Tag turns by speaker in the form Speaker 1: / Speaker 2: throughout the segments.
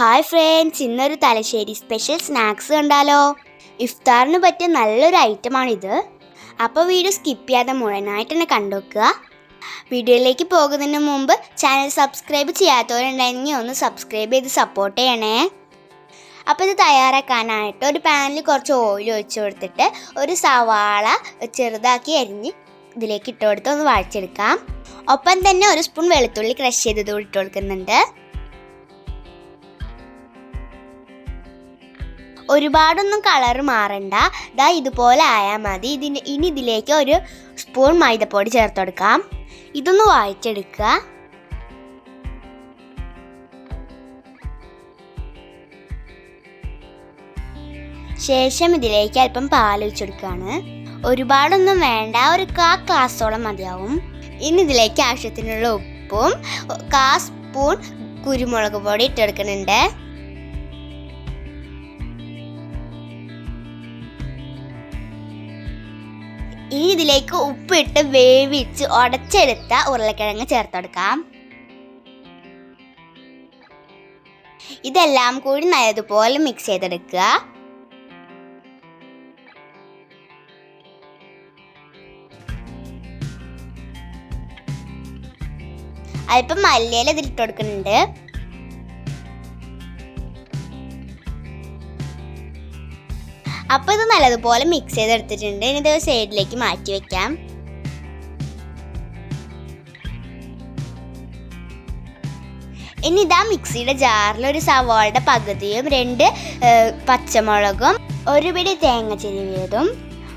Speaker 1: Hi friends ഇന്നൊരു Thalassery special snacks കണ്ടാലോ? ഇഫ്താറിന് പറ്റിയ നല്ലൊരു ഐറ്റമാണിത് അപ്പോൾ വീഡിയോ സ്കിപ്പ് ചെയ്യാതെ മുഴുവനായിട്ട് തന്നെ കണ്ടുവെക്കുക വീഡിയോയിലേക്ക് പോകുന്നതിന് മുമ്പ് ചാനൽ സബ്സ്ക്രൈബ് ചെയ്യാത്തവരുണ്ടെങ്കിൽ ഒന്ന് സബ്സ്ക്രൈബ് ചെയ്ത് സപ്പോർട്ട് ചെയ്യണേ. അപ്പോൾ ഇത് തയ്യാറാക്കാനായിട്ട് ഒരു പാനിൽ കുറച്ച് ഓയിൽ ഒഴിച്ചു കൊടുത്തിട്ട് ഒരു സവാള ചെറുതാക്കി അരിഞ്ഞ് ഇതിലേക്ക് ഇട്ട് കൊടുത്ത് ഒന്ന് വാഴിച്ചെടുക്കാം ഒപ്പം തന്നെ ഒരു സ്പൂൺ വെളുത്തുള്ളി ക്രഷ് ചെയ്തത് ഇട്ട് കൊടുക്കുന്നുണ്ട്. ഒരുപാടൊന്നും കളർ മാറണ്ട. ദാ ഇതുപോലെ ആയാൽ മതി. ഇതിന് ഇനി ഇതിലേക്ക് ഒരു സ്പൂൺ മൈദപ്പൊടി ചേർത്ത് കൊടുക്കാം. ഇതൊന്ന് വായിച്ചെടുക്കുക ശേഷം ഇതിലേക്ക് അല്പം പാൽ ഒഴിച്ചെടുക്കുകയാണ് ഒരുപാടൊന്നും വേണ്ട. ഒരു കാ ഗ്ലാസോളം മതിയാവും. ഇനി ഇതിലേക്ക് ആവശ്യത്തിനുള്ള ഉപ്പും കാ സ്പൂൺ കുരുമുളക് പൊടി ഇട്ടെടുക്കുന്നുണ്ട് ഇനി ഇതിലേക്ക് ഉപ്പിട്ട് വേവിച്ച് ഉടച്ചെടുത്ത ഉരുളക്കിഴങ്ങ് ചേർത്ത് കൊടുക്കാം. ഇതെല്ലാം കൂടി നല്ലതുപോലെ മിക്സ് ചെയ്തെടുക്കുക. അല്പം മല്ലിയില ഇതിലിട്ട് കൊടുക്കുന്നുണ്ട്. അപ്പോൾ ഇത് നല്ലതുപോലെ മിക്സ് ചെയ്തെടുത്തിട്ടുണ്ട്. ഇനി ഇത് സൈഡിലേക്ക് മാറ്റി വെക്കാം. ഇനി ഇതാ മിക്സിയുടെ ജാറിൽ ഒരു സവാളയുടെ പകുതിയും രണ്ട് പച്ചമുളകും ഒരു പിടി തേങ്ങ ചിരുവിയതും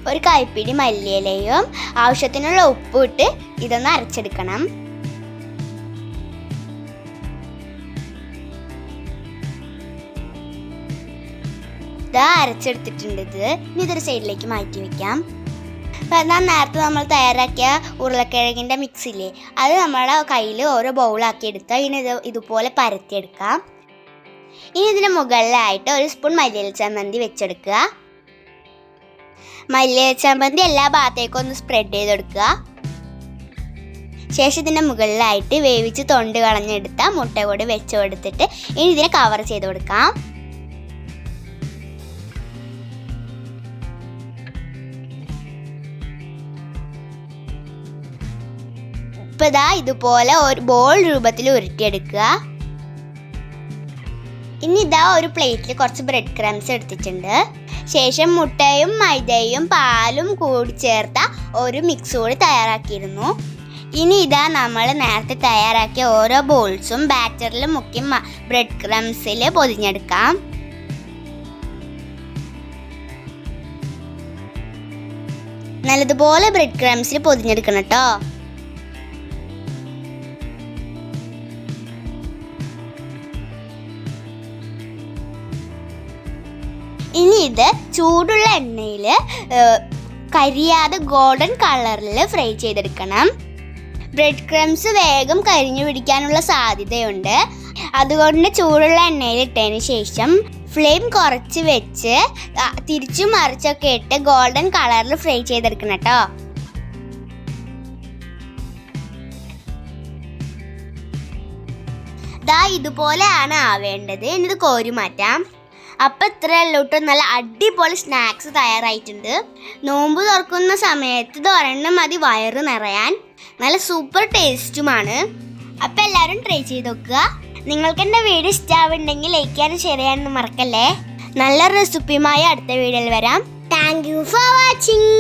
Speaker 1: ഒരു കൈപ്പിടി മല്ലിയിലയും ആവശ്യത്തിനുള്ള ഉപ്പ് ഇട്ട് ഇതൊന്ന് അരച്ചെടുക്കണം. ഇതാ അരച്ചെടുത്തിട്ടുണ്ട് ഇത്. ഇനി ഇതൊരു സൈഡിലേക്ക് മാറ്റി വെക്കാം. എന്നാൽ നേരത്തെ നമ്മൾ തയ്യാറാക്കിയ ഉരുളക്കിഴങ്ങിന്റെ മിക്സില്ലേ അത് നമ്മളെ കയ്യിൽ ഓരോ ബൗളാക്കി എടുത്താൽ ഇനി ഇത് ഇതുപോലെ പരത്തിയെടുക്കാം. ഇനി ഇതിന് മുകളിലായിട്ട് ഒരു സ്പൂൺ മല്ലിയില ചമ്മന്തി വെച്ചെടുക്കുക. മല്ലിയില ചമ്മന്തി എല്ലാ ഭാഗത്തേക്കും ഒന്ന് സ്പ്രെഡ് ചെയ്തെടുക്കുക. ശേഷം ഇതിന്റെ മുകളിലായിട്ട് വേവിച്ച് തൊണ്ട് കളഞ്ഞെടുത്ത മുട്ട കൂടി വെച്ച് കൊടുത്തിട്ട് ഇനി ഇതിനെ കവർ ചെയ്ത് കൊടുക്കാം. ഇപ്പൊ ദാ ഇതുപോലെ ഒരു ബോൾ രൂപത്തിൽ ഉരുട്ടിയെടുക്കുക. ഇനി ഇതാ ഒരു പ്ലേറ്റിൽ കുറച്ച് ബ്രെഡ് ക്രംസ് എടുത്തിട്ടുണ്ട്. ശേഷം മുട്ടയും മൈദയും പാലും കൂടി ചേർത്ത ഒരു മിക്സ് കൂടി തയ്യാറാക്കിയിരുന്നു. ഇനി ഇതാ നമ്മൾ നേരത്തെ തയ്യാറാക്കിയ ഓരോ ബോൾസും ബാറ്ററിൽ മുക്കി ബ്രെഡ് ക്രംസിൽ പൊതിഞ്ഞെടുക്കാം. നല്ലതുപോലെ ബ്രെഡ് ക്രംസിൽ പൊതിഞ്ഞെടുക്കണം കേട്ടോ ഇനി ഇത് ചൂടുള്ള എണ്ണയിൽ കരിയാതെ ഗോൾഡൻ കളറിൽ ഫ്രൈ ചെയ്തെടുക്കണം. ബ്രെഡ് ക്രംസ് വേഗം കരിഞ്ഞു പിടിക്കാനുള്ള സാധ്യതയുണ്ട്. അതുകൊണ്ട് ചൂടുള്ള എണ്ണയിൽ ഇട്ടതിന് ശേഷം ഫ്ലെയിം കുറച്ച് വെച്ച് തിരിച്ചു മറിച്ചൊക്കെ ഇട്ട് ഗോൾഡൻ കളറിൽ ഫ്രൈ ചെയ്തെടുക്കണം കേട്ടോ. ദാ ഇതുപോലെയാണ് ആവേണ്ടത്. ഇനി ഇത് കോരി മാറ്റാം അപ്പം ഇത്രയല്ല നല്ല അടിപൊളി സ്നാക്സ് തയ്യാറായിട്ടുണ്ട്. നോമ്പ് തുറക്കുന്ന സമയത്ത് ഇത് ഒരെണ്ണം മതി വയറ് നിറയാൻ. നല്ല സൂപ്പർ ടേസ്റ്റുമാണ് അപ്പം എല്ലാവരും ട്രൈ ചെയ്ത് നോക്കുക. നിങ്ങൾക്ക് എന്റെ വീഡിയോ ഇഷ്ടമാവുണ്ടെങ്കിൽ ലൈക്ക് ചെയ്യാനും ഷെയർ ചെയ്യാനും മറക്കല്ലേ? നല്ല റെസിപ്പിയുമായി അടുത്ത വീഡിയോയിൽ വരാം. Thank you for watching